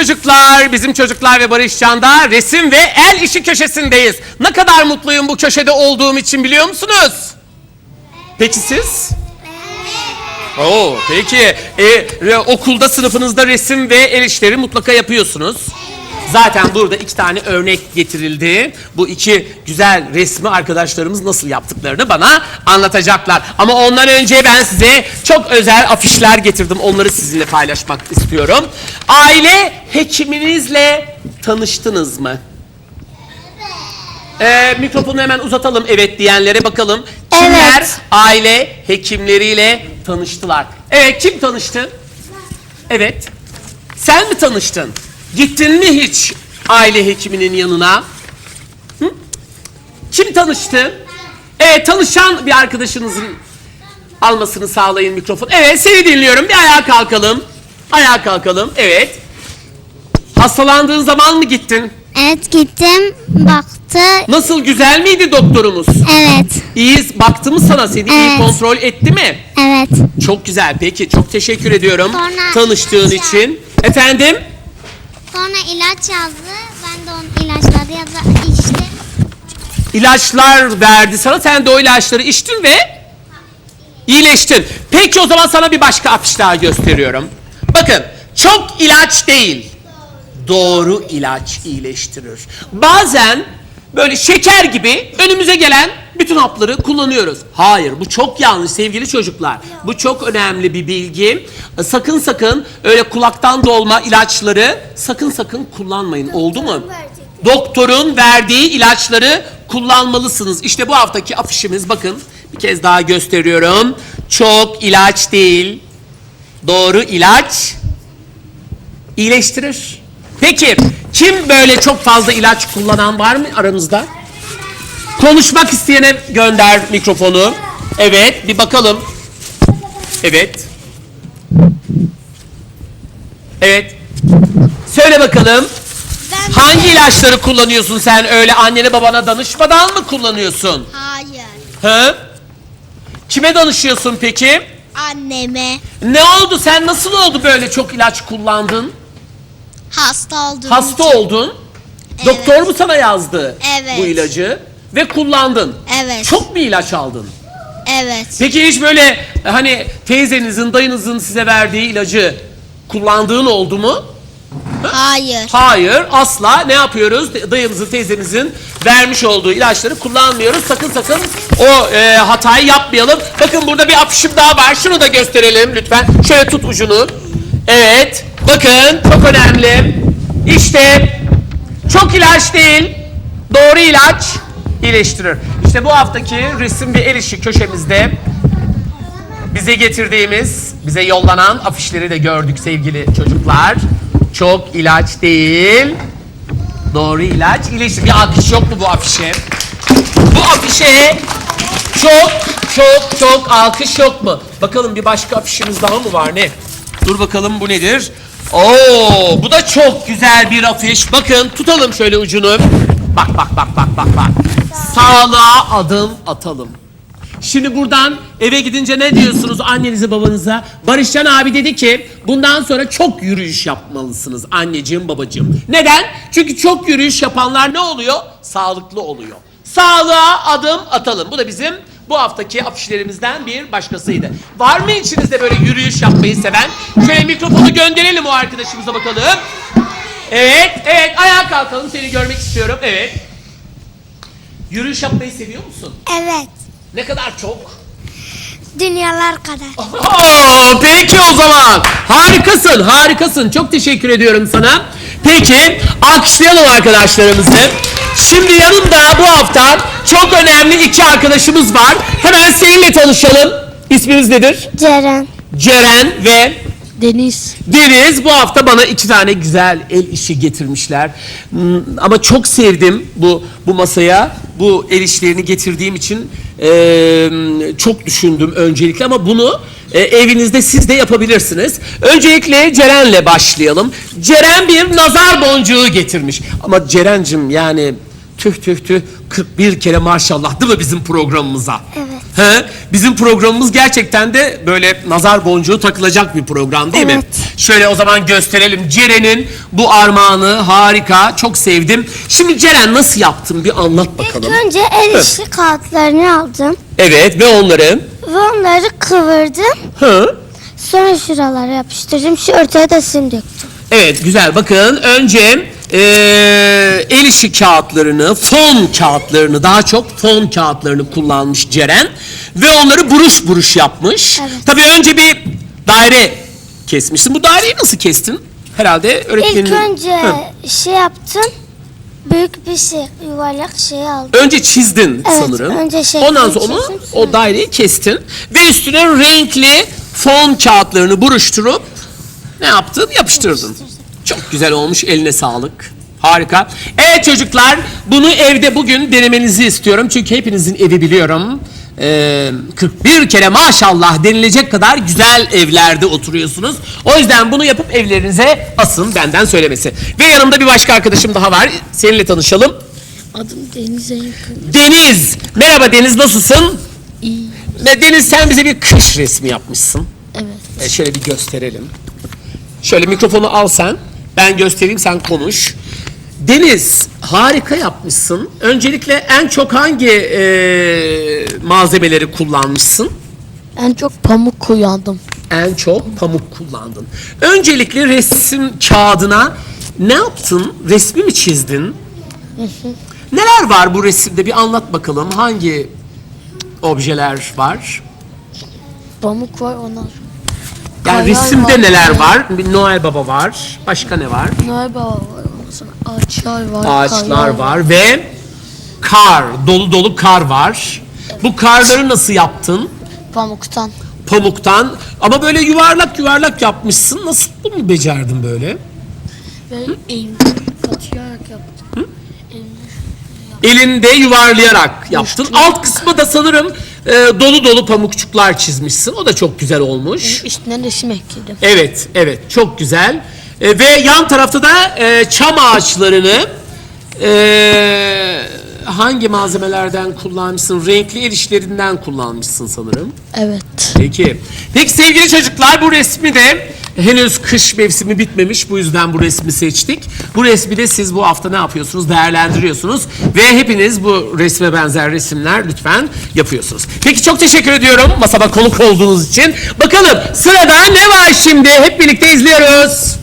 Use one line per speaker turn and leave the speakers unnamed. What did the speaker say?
çocuklar, bizim çocuklar ve Barışcan'da resim ve el işi köşesindeyiz. Ne kadar mutluyum bu köşede olduğum için biliyor musunuz? Peki siz? Oo, peki. E, okulda sınıfınızda resim ve el işleri mutlaka yapıyorsunuz. Zaten burada iki tane örnek getirildi. Bu iki güzel resmi arkadaşlarımız nasıl yaptıklarını bana anlatacaklar. Ama ondan önce ben size çok özel afişler getirdim. Onları sizinle paylaşmak istiyorum. Aile hekiminizle tanıştınız mı? Ee, mikrofonu hemen uzatalım evet diyenlere bakalım. Kimler
Evet.
aile hekimleriyle tanıştılar? Evet kim tanıştı? Evet. Sen mi tanıştın? Gittin mi hiç aile hekiminin yanına? Hı? Kim tanıştı? Evet tanışan bir arkadaşınızın almasını sağlayın mikrofon. Evet seni dinliyorum. Bir ayağa kalkalım. Ayağa kalkalım. Evet. Hastalandığın zaman mı gittin?
Evet gittim baktı.
Nasıl güzel miydi doktorumuz?
Evet.
İyi baktı mı sana seni iyi
Evet.
kontrol etti mi?
Evet.
Çok güzel peki çok teşekkür ediyorum
Sonra
tanıştığın
ilaç
için. Efendim?
Sonra ilaç yazdı. Ben de onun ilaçları yazdı içtim.
İlaçlar verdi sana sen de o ilaçları içtin ve iyileştin. Peki o zaman sana bir başka afiş daha gösteriyorum. Bakın çok ilaç değil doğru ilaç iyileştirir. Bazen böyle şeker gibi önümüze gelen bütün hapları kullanıyoruz. Hayır bu çok yanlış sevgili çocuklar. Bu çok önemli bir bilgi. Sakın sakın öyle kulaktan dolma ilaçları sakın sakın kullanmayın oldu mu? Doktorun verdiği ilaçları kullanmalısınız. İşte bu haftaki afişimiz bakın bir kez daha gösteriyorum. Çok ilaç değil doğru ilaç iyileştirir. Peki kim böyle çok fazla ilaç kullanan var mı aranızda? Konuşmak isteyene gönder mikrofonu. Evet bir bakalım. Evet. Evet. Söyle bakalım.
Ben
Hangi ilaçları kullanıyorsun sen öyle annene babana danışmadan mı kullanıyorsun?
Hayır.
Hı? Kime danışıyorsun peki?
Anneme
Ne oldu sen nasıl oldu böyle çok ilaç kullandın?
hasta oldum.
Hasta oldun. Doktor mu sana yazdı
Evet.
bu ilacı? Ve kullandın.
Evet.
Çok mu ilaç aldın?
Evet.
Peki hiç böyle hani teyzenizin, dayınızın size verdiği ilacı kullandığın oldu mu?
Hayır.
Hayır, asla ne yapıyoruz? Dayımızın, teyzemizin vermiş olduğu ilaçları kullanmıyoruz. Sakın sakın o e, hatayı yapmayalım. Bakın burada bir afişim daha var. Şunu da gösterelim lütfen. Şöyle tut ucunu. Evet, bakın çok önemli. İşte çok ilaç değil, doğru ilaç iyileştirir. İşte bu haftaki resim ve el işi köşemizde bize getirdiğimiz, bize yollanan afişleri de gördük sevgili çocuklar. Çok ilaç değil, doğru ilaç. İyileştir. Bir alkış yok mu bu afişe? Bu afişe çok çok çok alkış yok mu? Bakalım bir başka afişimiz daha mı var ne? Dur bakalım bu nedir? Oo, bu da çok güzel bir afiş. Bakın tutalım şöyle ucunu. Bak bak bak bak bak bak. Sağlığa adım atalım. Şimdi buradan eve gidince ne diyorsunuz annenize babanıza? Barışcan abi dedi ki bundan sonra çok yürüyüş yapmalısınız anneciğim babacığım. Neden? Çünkü çok yürüyüş yapanlar ne oluyor? Sağlıklı oluyor. Sağlığa adım atalım. Bu da bizim bu haftaki afişlerimizden bir başkasıydı. Var mı içinizde böyle yürüyüş yapmayı seven? Şöyle mikrofonu gönderelim o arkadaşımıza bakalım. Evet, evet ayağa kalkalım seni görmek istiyorum. Evet. Yürüyüş yapmayı seviyor musun?
Evet.
Ne kadar çok?
Dünyalar kadar.
Oo, peki o zaman. Harikasın, harikasın. Çok teşekkür ediyorum sana. Peki, alkışlayalım arkadaşlarımızı. Şimdi yanımda bu hafta çok önemli iki arkadaşımız var. Hemen seninle tanışalım. İsminiz nedir?
Ceren.
Ceren ve
Deniz.
Deniz bu hafta bana iki tane güzel el işi getirmişler. Hmm, Ama çok sevdim bu bu masaya. Bu el işlerini getirdiğim için eee, çok düşündüm öncelikle ama bunu e, evinizde siz de yapabilirsiniz. Öncelikle Ceren'le başlayalım. Ceren bir nazar boncuğu getirmiş. Ama Ceren'cim yani tüh tüh tüh 41 kere maşallah değil mi bizim programımıza?
Evet.
He? Bizim programımız gerçekten de böyle nazar boncuğu takılacak bir program değil mi?
Evet.
Şöyle o zaman gösterelim. Ceren'in bu armağanı harika. Çok sevdim. Şimdi Ceren nasıl yaptın bir anlat
İlk
bakalım.
önce el işi kağıtlarını aldım.
Evet ve onları
Ve onları kıvırdım.
Hı?
Sonra şuralara yapıştırdım. Şu ortaya da sim döktüm.
Evet güzel bakın önce eee, el işi kağıtlarını fon kağıtlarını daha çok fon kağıtlarını kullanmış Ceren ve onları buruş buruş yapmış.
Evet.
Tabii önce bir daire kesmişsin. Bu daireyi nasıl kestin? Herhalde öğretmenin...
İlk önce
Hı.
şey yaptım. Büyük bir şey, yuvarlak şey aldım.
Önce çizdin
Evet,
sanırım.
önce şeklini
Ondan sonra onu,
çizdim,
o daireyi kestin ve üstüne renkli fon kağıtlarını buruşturup ne yaptın? Yapıştırdın.
Yapıştırdım.
Çok güzel olmuş. Eline sağlık. Harika. Evet çocuklar bunu evde bugün denemenizi istiyorum. Çünkü hepinizin evi biliyorum. Ee, 41 kere maşallah denilecek kadar güzel evlerde oturuyorsunuz. O yüzden bunu yapıp evlerinize asın benden söylemesi. Ve yanımda bir başka arkadaşım daha var. Seninle tanışalım.
Adım Deniz Yakın.
Deniz. Merhaba Deniz nasılsın?
İyi.
Ve Deniz sen bize bir kış resmi yapmışsın.
Evet.
E, şöyle bir gösterelim. Şöyle mikrofonu al sen. Ben göstereyim sen konuş. Deniz harika yapmışsın. Öncelikle en çok hangi e, malzemeleri kullanmışsın?
En çok pamuk kullandım.
En çok pamuk kullandın. Öncelikle resim kağıdına ne yaptın? Resmi mi çizdin? Neler var bu resimde? Bir anlat bakalım. Hangi objeler var?
Pamuk var ondan sonra.
Yani resimde
var.
neler var? Bir Noel Baba var. Başka ne var?
Noel Baba var sonra. Ağaçlar var.
Ağaçlar
kayar
var ve kar, dolu dolu kar var. Bu karları nasıl yaptın?
Pamuktan.
Pamuktan ama böyle yuvarlak yuvarlak yapmışsın. Nasıl bunu becerdin böyle?
Ve eğimli katayarak yaptım.
Elinde yuvarlayarak yaptın. Alt kısmı da sanırım e, dolu dolu pamukçuklar çizmişsin. O da çok güzel olmuş.
Üstüne resim ekledim.
Evet, evet. Çok güzel. E, ve yan tarafta da e, çam ağaçlarını e, hangi malzemelerden kullanmışsın? Renkli el işlerinden kullanmışsın sanırım.
Evet.
Peki. Peki sevgili çocuklar bu resmi de henüz kış mevsimi bitmemiş. Bu yüzden bu resmi seçtik. Bu resmi de siz bu hafta ne yapıyorsunuz? Değerlendiriyorsunuz. Ve hepiniz bu resme benzer resimler lütfen yapıyorsunuz. Peki çok teşekkür ediyorum masama konuk olduğunuz için. Bakalım sırada ne var şimdi? Hep birlikte izliyoruz.